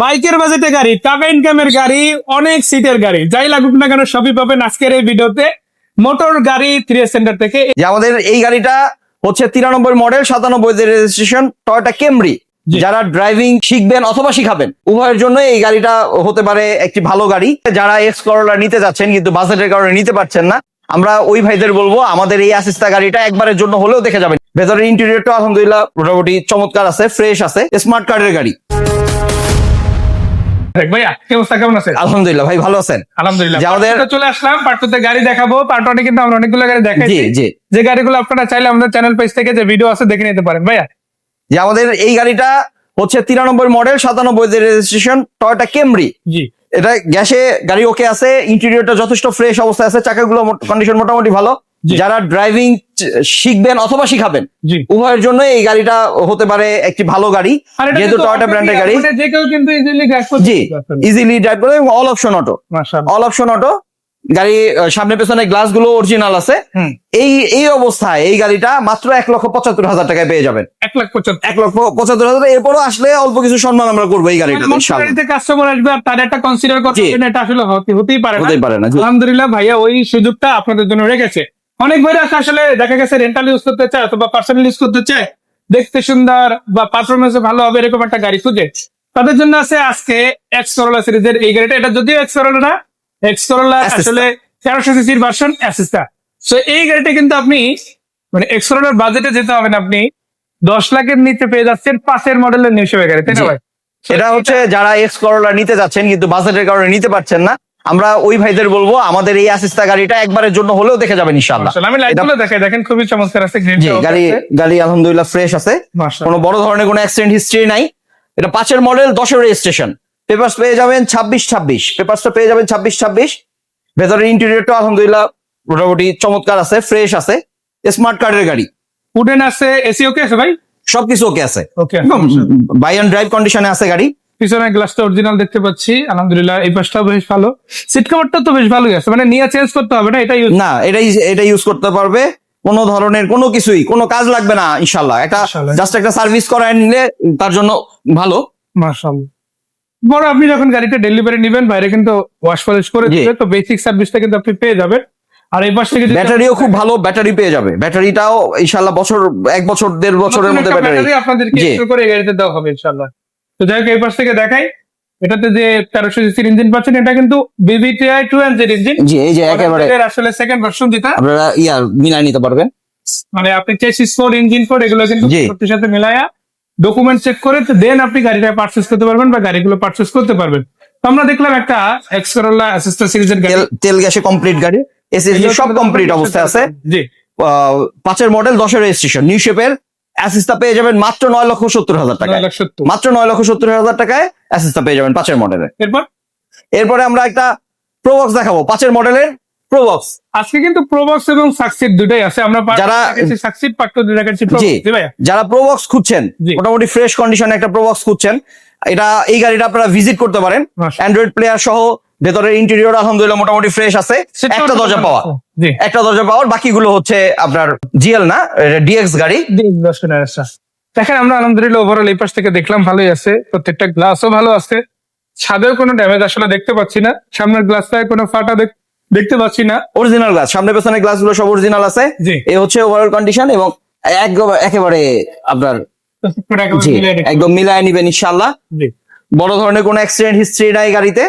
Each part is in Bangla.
বাইকের বাজেটে গাড়ি টাকা ইনকামের গাড়ি অনেক সিটের গাড়ি। যাই লাগুক না কেন সবই পাবেন আজকের এই ভিডিওতে। মোটর গাড়ি থ্রি সেন্টার থেকে। যে আমাদের এই গাড়িটা হচ্ছে তিরানব্বই মডেল সাতানব্বই রেজিস্ট্রেশন টয়টা কেমব্রি জি। যারা ড্রাইভিং শিখবেন অথবা শিখাবেন উভয়ের জন্য এই গাড়িটা হতে পারে একটি ভালো গাড়ি। যারা এক্স করোলা নিতে যাচ্ছেন কিন্তু বাজেটের কারণে নিতে পারছেন না আমরা ওই ভাইদের বলব আমাদের এই অ্যাসিস্তা গাড়িটা একবারের জন্য হলেও দেখে যাবেন। ভেতরের ইন্টেরিয়রটা আলহামদুলিল্লাহ মোটামুটি চমৎকার আছে ফ্রেশ আছে স্মার্ট কার্ডের গাড়ি। আলহামদুলিল্লাহ ভাই ভালো আছেন? আলহামদুলিল্লাহ। চলে আসলাম পার্টতে গাড়ি দেখাবো। পার্টনে কিন্তু আমরা অনেকগুলো গাড়ি জি দেখাইছি যে গাড়িগুলো আপনারা চাইলে আমাদের চ্যানেল পেজ থেকে যে ভিডিও আছে দেখে নিতে পারেন। ভাইয়া? যে আমাদের এই গাড়িটা হচ্ছে তিরানব্বই মডেল সাতানব্বই রেজিস্ট্রেশন টয়টা জি। এটা গ্যাসে গাড়ি ওকে আছে ইন্টেরিয়রটা যথেষ্ট ফ্রেশ অবস্থায় আছে চাকাগুলো কন্ডিশন মোটামুটি ভালো। যারা ড্রাইভিং শিখবেন অথবা শিখাবেন। উভয়ের জন্য এই গাড়িটা হতে পারে একটি ভালো গাড়ি যেহেতু টয়টা ব্র্যান্ডের গাড়ি। মানে যে কেউ কিন্তু ইজিলি গ্যাস করতে জি ইজিলি ড্রাইভ করে অল অপশন অটো মাশাআল্লাহ। অল অপশন অটো গাড়ি সামনে পেছনে গ্লাসগুলো অরিজিনাল আছে এই এই অবস্থায় এই গাড়িটা মাত্র এক লক্ষ পঁচাত্তর হাজার টাকায় পেয়ে যাবেন। এক লাখ এক লক্ষ পঁচাত্তর হাজার এরপরও আসলে অল্প কিছু সম্মান আমরা করব এই গাড়িটা গাড়িতে কাস্টমার আসবে আর তার একটা কনসিডার করতে না, এটা আসলে হতেই পারে হতেই পারে না আলহামদুলিল্লাহ ভাইয়া ওই সুযোগটা আপনাদের জন্য রেখেছে। অনেক ভাইরা আসলে দেখা গেছে রেন্টাল ইউজ করতে চায় অথবা পার্সোনাল ইউজ করতে চায় দেখতে সুন্দর বা পারফরমেন্স ভালো হবে এরকম একটা গাড়ি খুঁজে। তাদের জন্য আছে আজকে এক্স করোলা সিরিজের এই গাড়িটা। এটা যদিও এক্স করোলা না এক্স করোলা আসলে তেরোশো সিসির ভার্সন অ্যাসিস্টা সো এই গাড়িটা কিন্তু আপনি মানে এক্স করোলার বাজেটে যেতে হবে না আপনি দশ লাখের নিচে পেয়ে যাচ্ছেন পাঁচের মডেলের নিউ গাড়ি তাই না ভাই? এটা হচ্ছে যারা এক্স করোলা নিতে যাচ্ছেন কিন্তু বাজেটের কারণে নিতে পারছেন না আমরা ওই ভাইদের বলব আমাদের এই অ্যাসিস্তা গাড়িটা একবারের জন্য হলেও দেখে যাবেন ইনশাআল্লাহ। আমি লাইটগুলো দেখাই দেখেন খুবই চমৎকার আছে জি গাড়ি গাড়ি আলহামদুলিল্লাহ ফ্রেশ আছে। কোনো বড় ধরনের কোনো অ্যাক্সিডেন্ট হিস্ট্রি নাই। এটা পাঁচের মডেল দশের রেজিস্ট্রেশন পেপারস পেয়ে যাবেন ছাব্বিশ ছাব্বিশ। পেপারসটা পেয়ে যাবেন ছাব্বিশ ছাব্বিশ। ভেতরের ইন্টেরিয়রটা আলহামদুলিল্লাহ মোটামুটি চমৎকার আছে ফ্রেশ আছে। স্মার্ট কার্ডের গাড়ি। উডেন আছে এসি ওকে আছে ভাই? সবকিছু ওকে আছে। ওকে বাই অ্যান্ড ড্রাইভ কন্ডিশনে আছে গাড়ি। পিছনে গ্লাসটা অরিজিনাল দেখতে পাচ্ছি আলহামদুলিল্লাহ এই পাশটাও বেশ ভালো। সিট কভারটা তো বেশ ভালোই আছে মানে নিয়ে চেঞ্জ করতে হবে না এটা ইউজ না এটাই এটা ইউজ করতে পারবে। কোনো ধরনের কোনো কিছুই কোনো কাজ লাগবে না ইনশাল্লাহ একটা জাস্ট একটা সার্ভিস করায় নিলে তার জন্য ভালো। মাশাআল্লাহ। বড় আপনি যখন গাড়িটা ডেলিভারি নেবেন বাইরে কিন্তু ওয়াশ পলিশ করে। দিবে তো বেসিক সার্ভিসটা কিন্তু আপনি পেয়ে যাবেন। আর এই পাশ থেকে ব্যাটারিও খুব ভালো ব্যাটারি পেয়ে যাবে। ব্যাটারিটাও ইনশাল্লাহ বছর এক বছর দেড় বছরের মধ্যে ব্যাটারি। আপনাদেরকে। করে গাড়িতে দেওয়া হবে ইনশাআল্লাহ। তো যাই হোক এই পাশ থেকে দেখাই। এটাতে যে তেরোশো সিসির ইঞ্জিন পাচ্ছেন এটা কিন্তু বিবিটিআই টু এনজেড ইঞ্জিন জি এই যে একেবারে আসলে সেকেন্ড ভার্সন যেটা আপনারা ইয়া মিলাই নিতে পারবেন। মানে আপনি চেসিস কোড ইঞ্জিন কোড এগুলো কিন্তু জি। সত্যি সাথে মিলায়া ডকুমেন্ট চেক করে দেন আপনি গাড়িটা পারচেস করতে পারবেন বা গাড়িগুলো পারচেস করতে পারবেন। তো আমরা দেখলাম একটা এক্স করোলা অ্যাসিস্টা সিরিজের গাড়ি। তেল গ্যাসে কমপ্লিট গাড়ি। এসএসডি সব কমপ্লিট অবস্থায় আছে। জি। পাঁচের মডেল দশের রেজিস্ট্রেশন নিউ শেপের অ্যাসিস্টা পেয়ে যাবেন মাত্র নয় লক্ষ সত্তর হাজার টাকায়। সত্তর। মাত্র নয় লক্ষ সত্তর হাজার টাকায় অ্যাসিস্টা পেয়ে যাবেন পাঁচের মডেলে এরপর? এরপরে আমরা একটা প্রোবক্স দেখাবো পাঁচের মডেলের প্রোবক্স আজকে কিন্তু প্রবক্স এবং সাকসিড দুটাই আছে। আমরা যারা- সাকসিড পার্ট তো দেখাচ্ছি যারা প্রোবক্স খুঁজছেন মোটামুটি ফ্রেশ কন্ডিশনে একটা প্রোবক্স খুঁজছেন এটা এই গাড়িটা আপনারা ভিজিট করতে পারেন। অ্যান্ড্রয়েড প্লেয়ার সহ ভেতরের ইন্টেরিয়র আলহামদুলিল্লাহ মোটামুটি ফ্রেশ আছে। একটা দরজা পাওয়া। একটা দরজা পাওয়ার বাকিগুলো হচ্ছে আপনার জিএল না? ডিএক্স গাড়ি। দেখেন আমরা আলহামদুলিল্লাহ ওভারঅল এই পাশ থেকে দেখলাম ভালোই আছে। প্রত্যেকটা গ্লাসও ভালো আছে। ছাদের কোনো ড্যামেজ আসলে দেখতে পাচ্ছি না। সামনের গ্লাসটায় কোনো ফাটা দেখতে পাচ্ছি না। অরিজিনাল গ্লাস সামনে পেছনে গ্লাসগুলো সব অরিজিনাল আছে। এই হচ্ছে ওভারঅল কন্ডিশন এবং একেবারে আপনার একদম মিলায় নিবেন ইনশাল্লাহ বড় ধরনের কোনো অ্যাক্সিডেন্ট হিস্ট্রি নাই গাড়িতে।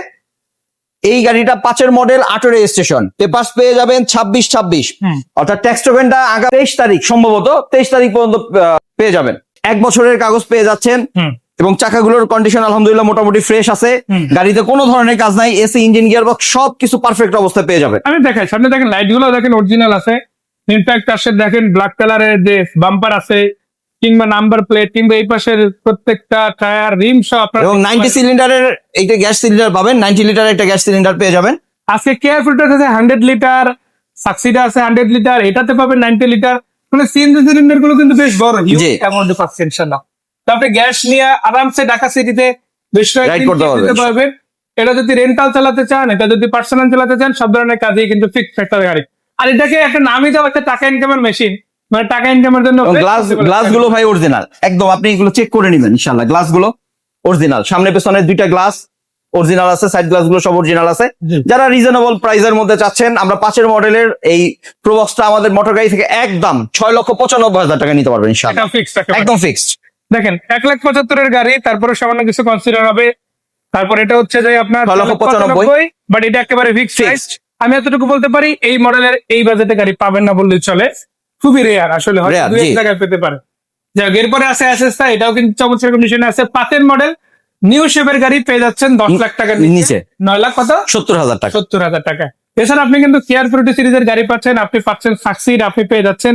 এই গাড়িটা পাঁচের মডেল আটো রেজিস্ট্রেশন পেপার্স পেয়ে যাবেন ছাব্বিশ ছাব্বিশ। অর্থাৎ ট্যাক্স টোকেনটা আগামী তেইশ তারিখ সম্ভবত তেইশ তারিখ পর্যন্ত পেয়ে যাবেন। এক বছরের কাগজ পেয়ে যাচ্ছেন। এবং চাকাগুলোর কন্ডিশন আলহামদুলিল্লাহ মোটামুটি ফ্রেশ আছে। গাড়িতে কোনো ধরনের কাজ নাই এসি ইঞ্জিন গিয়ার বক্স সব কিছু পারফেক্ট অবস্থায় পেয়ে যাবেন। আমি দেখাই সামনে দেখেন লাইটগুলো দেখেন অরিজিনাল আছে। ইনফ্যাক্ট পাশে দেখেন ব্ল্যাক কালারের যে বাম্পার আছে কিংবা নাম্বার প্লেট কিংবা এই পাশের প্রত্যেকটা টায়ার রিম সহ আপনার এবং নাইনটি সিলিন্ডারের এইটা গ্যাস সিলিন্ডার পাবেন। নাইনটি লিটারের একটা গ্যাস সিলিন্ডার পেয়ে যাবেন। আজকে কেয়ারফুলটা আছে হান্ড্রেড লিটার সাকসিডা আছে হান্ড্রেড লিটার এটাতে পাবেন নাইনটি লিটার মানে সিএনজি সিলিন্ডারগুলো কিন্তু বেশ বড়। অ্যামাউন্টে পাচ্ছেন ইনশাল্লাহ তো আপনি গ্যাস নিয়ে আরামসে ঢাকা সিটিতে বেশ করতে পারবেন। এটা যদি রেন্টাল চালাতে চান এটা যদি পার্সোনাল চালাতে চান সব ধরনের কাজেই কিন্তু ফিক্সড একটা গাড়ি। আর এটাকে একটা নামই দাও একটা টাকা ইনকামের মেশিন মানে টাকা ইনকামের জন্য গ্লাসগুলো ভাই অরিজিনাল একদম আপনি এগুলো চেক করে নেবেন গ্লাসগুলো অরিজিনাল সামনে পেছনে দুইটা গ্লাস অরিজিনাল আছে সাইড গ্লাসগুলো সব অরিজিনাল আছে। যারা রিজনেবল প্রাইসের মধ্যে চাচ্ছেন আমরা পাঁচের মডেলের এই প্রবক্সটা আমাদের মোটর গাড়ি থেকে একদম ছয় লক্ষ পঁচানব্বই হাজার টাকা নিতে পারবেন ইনশাআল্লাহ। একদম ফিক্সড দেখেন এক লাখ পঁচাত্তরের গাড়ি তারপরে সামান্য কিছু কনসিডার হবে। তারপর এটা হচ্ছে যে আপনার ছয় লক্ষ পঁচানব্বই। বাট এটা একেবারে ফিক্স প্রাইস আমি এতটুকু বলতে পারি এই মডেলের এই বাজেটে গাড়ি পাবেন না বললে চলে। খুবই রেয়ার আসলে হয়তো এক জায়গায় পেতে পারে। যাই হোক, এরপরে আছে অ্যাসেসটা এটাও কিন্তু চমৎকার কন্ডিশনে আছে। পাতের মডেল নিউ শেপের গাড়ি পেয়ে যাচ্ছেন দশ লাখ টাকার নিচে। নয় লাখ কত? সত্তর হাজার টাকা। সত্তর হাজার টাকা। এছাড়া আপনি কিন্তু কেয়ার ফিউরিটি সিরিজের গাড়ি পাচ্ছেন আপনি পাচ্ছেন সাকসিড আপনি পেয়ে যাচ্ছেন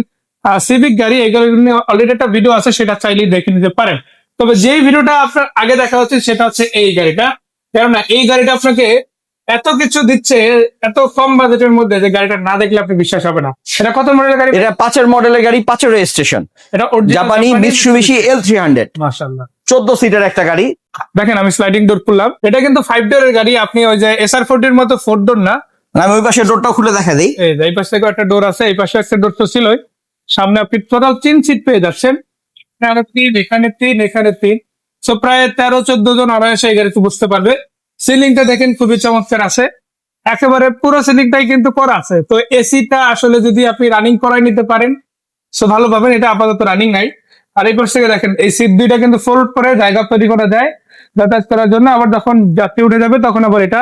সিভিক গাড়ি। এগুলো অলরেডি একটা ভিডিও আছে সেটা চাইলেই দেখে নিতে পারেন। তবে যেই ভিডিওটা আপনার আগে দেখা হচ্ছে সেটা হচ্ছে এই গাড়িটা। কেননা এই গাড়িটা আপনাকে এত কিছু দিচ্ছে এত কম বাজেটের মধ্যে যে গাড়িটা না দেখলে আপনি বিশ্বাস হবে না। এটা কত মডেলের গাড়ি? এটা পাঁচের মডেলের গাড়ি পাঁচের রেজিস্ট্রেশন। এটা জাপানি মিৎসুবিশি এল থ্রি হান্ড্রেড মাশাআল্লাহ। চোদ্দ সিটের একটা গাড়ি। দেখেন আমি স্লাইডিং ডোর খুললাম। এটা কিন্তু ফাইভ ডোরের গাড়ি আপনি ওই যে এসআর ফোর্টির মতো ফোর ডোর না? আমি ওই পাশে ডোরটাও খুলে দেখা দিই। এই যে এই পাশে থেকে একটা ডোর আছে এই পাশে একটা ডোর তো ছিলই। সামনে আপনি টোটাল তিন সিট পেয়ে যাচ্ছেন। এখানে তিন এখানে তিন এখানে তিন। সো প্রায় তেরো চোদ্দ জন আড়াইশো এই গাড়িতে বুঝতে পারবে। সিলিংটা দেখেন খুবই চমৎকার আছে। একেবারে পুরো সিলিংটাই কিন্তু করা আছে। তো এসিটা আসলে যদি আপনি রানিং করাই নিতে পারেন সো ভালো পাবেন, এটা আপাতত রানিং নাই। আর এই পাশ থেকে দেখেন, এই সিট দুইটা কিন্তু ফোল্ড করে জায়গা তৈরি করা যায়। যাতায়াত করার জন্য আবার যখন যাত্রী উঠে যাবে, তখন আবার এটা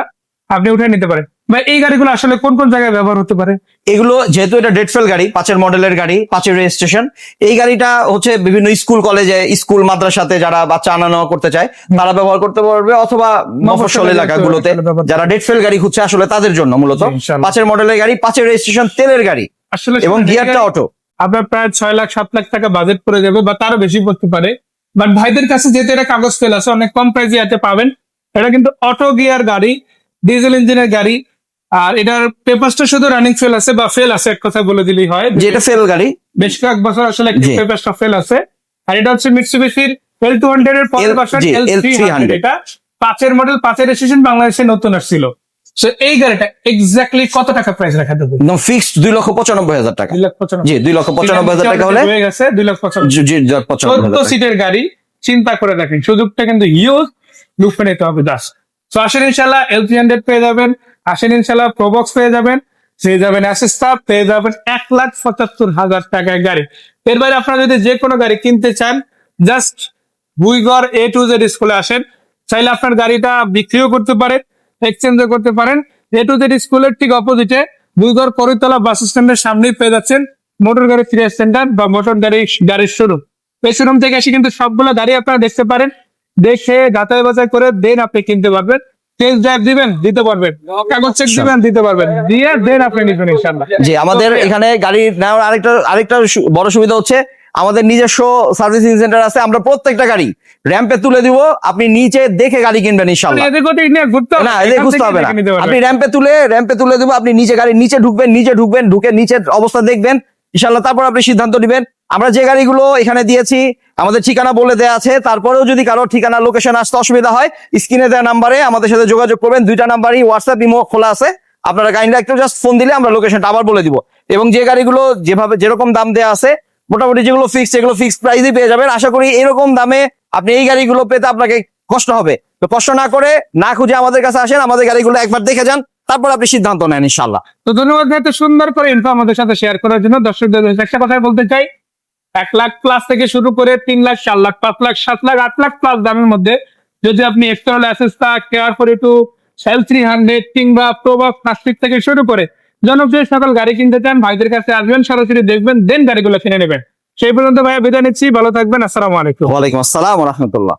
আপনি উঠে নিতে পারেন। ভাই এই গাড়িগুলো আসলে কোন কোন জায়গায় ব্যবহার হতে পারে? এগুলো যেহেতু এটা ডেটফেল গাড়ি পাঁচের মডেলের গাড়ি পাঁচের রেজিস্ট্রেশন এই গাড়িটা হচ্ছে বিভিন্ন স্কুল কলেজে স্কুল মাদ্রাসাতে যারা বাচ্চা আনা নেওয়া করতে চায় তারা ব্যবহার করতে পারবে অথবা মফস্বল এলাকাগুলোতে যারা ডেটফেল গাড়ি খুঁজছে আসলে তাদের জন্য মূলত। পাঁচের মডেলের গাড়ি পাঁচের রেজিস্ট্রেশন তেলের গাড়ি আসলে এবং গিয়ারটা অটো আপনার প্রায় ছয় লাখ সাত লাখ টাকা বাজেট পড়ে যাবে বা তারও বেশি পড়তে পারে। বাট ভাইদের কাছে যেহেতু এটা কাগজ ফেল আছে অনেক কম প্রাইসে এতে পাবেন। এটা কিন্তু অটো গিয়ার গাড়ি ডিজেল ইঞ্জিনের গাড়ি আর এটার পেপারসটা শুধু রানিং ফেল আছে বা ফেল আছে এক কথা বলে দিলেই হয়। যেটা ফেল গাড়ি। বেশ কয়েক বছর আসলে জি। পেপারসটা ফেল আছে। আর এটা হচ্ছে মিটসুবিশির এল টু হান্ড্রেড এর পরের version L three L300 hundred এটা পাঁচের মডেল পাঁচের রেজিস্ট্রেশন বাংলাদেশে নতুন আসছিল। সো এই গাড়িটা এক্স্যাক্টলি কত টাকা প্রাইস রাখা দেবে? একদম ফিক্সড দুই লক্ষ পঁচানব্বই হাজার টাকা। জি দুই লক্ষ পঁচানব্বই হাজার টাকা হলে হয়ে গেছে দুই লাখ পঁচানব্বই। সিটের গাড়ি চিন্তা করে দেখেন সুযোগটা কিন্তু ইউজ লুফে নিতে হবে দাস তো আসেন ইনশাল্লাহ এল থ্রি হান্ড্রেড পেয়ে যাবেন। আসেন ইনশাল্লাহ প্রবক্স পেয়ে যাবেন পেয়ে যাবেন অ্যাসেস্টা পেয়ে যাবেন এক লাখ পঁচাত্তর হাজার টাকায় গাড়ি। এর বাইরে আপনারা যদি যে কোনো গাড়ি কিনতে চান জাস্ট বুইগড় এ টু জেড স্কুলে আসেন, চাইলে আপনার গাড়িটা বিক্রিও করতে পারেন এক্সচেঞ্জও করতে পারেন। এ টু জেড স্কুলের ঠিক অপোজিটে বুইগড় করিতলা বাস স্ট্যান্ডের সামনেই পেয়ে যাচ্ছেন মোটর গাড়ি ফ্রি সেন্টার বা মোটর গাড়ি, গাড়ির শোরুম এই শোরুম থেকে এসে কিন্তু সবগুলো গাড়ি আপনারা দেখতে পারেন। দেখে যাচাই বাছাই করে দেন আপনি কিনতে পারবেন। টেস্ট ড্রাইভ দিবেন দিতে পারবেন। কাগজ চেক দিবেন দিতে পারবেন। দিয়ে দেন আপনি নিবেন ইনশাল্লাহ জি আমাদের এখানে গাড়ি নেওয়ার আরেকটা আরেকটা বড় সুবিধা হচ্ছে আমাদের নিজস্ব সার্ভিসিং সেন্টার আছে আমরা প্রত্যেকটা গাড়ি র্যাম্পে তুলে দিব আপনি নিচে দেখে গাড়ি কিনবেন ঘুরতে হবে, না হবে না। আপনি র্যাম্পে তুলে র্যাম্পে তুলে দিব আপনি নিচে গাড়ি নিচে ঢুকবেন নিচে ঢুকবেন ঢুকে নিচের অবস্থা দেখবেন ইনশাল্লাহ তারপর আপনি সিদ্ধান্ত নেবেন আমরা যে গাড়িগুলো এখানে দিয়েছি, আমাদের ঠিকানা বলে দেওয়া আছে, তারপরেও যদি কারও ঠিকানা লোকেশন আসতে অসুবিধা হয়, স্ক্রিনে দেওয়া নাম্বারে আমাদের সাথে যোগাযোগ করবেন। দুইটা নাম্বারই হোয়াটসঅ্যাপ ইমো খোলা আছে। আপনারা কাইন্ডলি একটু জাস্ট ফোন দিলে আমরা লোকেশনটা আবার বলে দিব। এবং যে গাড়িগুলো যেভাবে যেরকম দাম দেওয়া আছে, মোটামুটি যেগুলো ফিক্স এগুলো ফিক্স প্রাইসই পেয়ে যাবেন। আশা করি এরকম দামে আপনি এই গাড়িগুলো পেতে আপনাকে কষ্ট হবে। তো কষ্ট না করে না খুঁজে আমাদের কাছে আসেন, আমাদের গাড়িগুলো একবার দেখে যান, তারপর আপনি সিদ্ধান্ত নেন ইনশাল্লাহ তো ধন্যবাদ এত সুন্দর করে ইনফো আমাদের সাথে শেয়ার করার জন্য। দর্শকদের একটা কথাই বলতে চাই এক লাখ প্লাস থেকে শুরু করে তিন লাখ, চার লাখ, পাঁচ লাখ, সাত লাখ, আট লাখ প্লাস দামের মধ্যে যদি আপনি external অ্যাসেসটা care for two cell three hundred কিংবা প্রবক্স প্লাস্টিক থেকে শুরু করে জনপ্রিয় সকল গাড়ি কিনতে চান, ভাইদের কাছে আসবেন, সরাসরি দেখবেন দেন গাড়িগুলো কিনে নেবেন। সেই পর্যন্ত ভাইয়া বিদায় নিচ্ছি, ভালো থাকবেন, আসসালামু আলাইকুম। ওয়ালাইকুম আসসালাম রহমতুল্লাহ।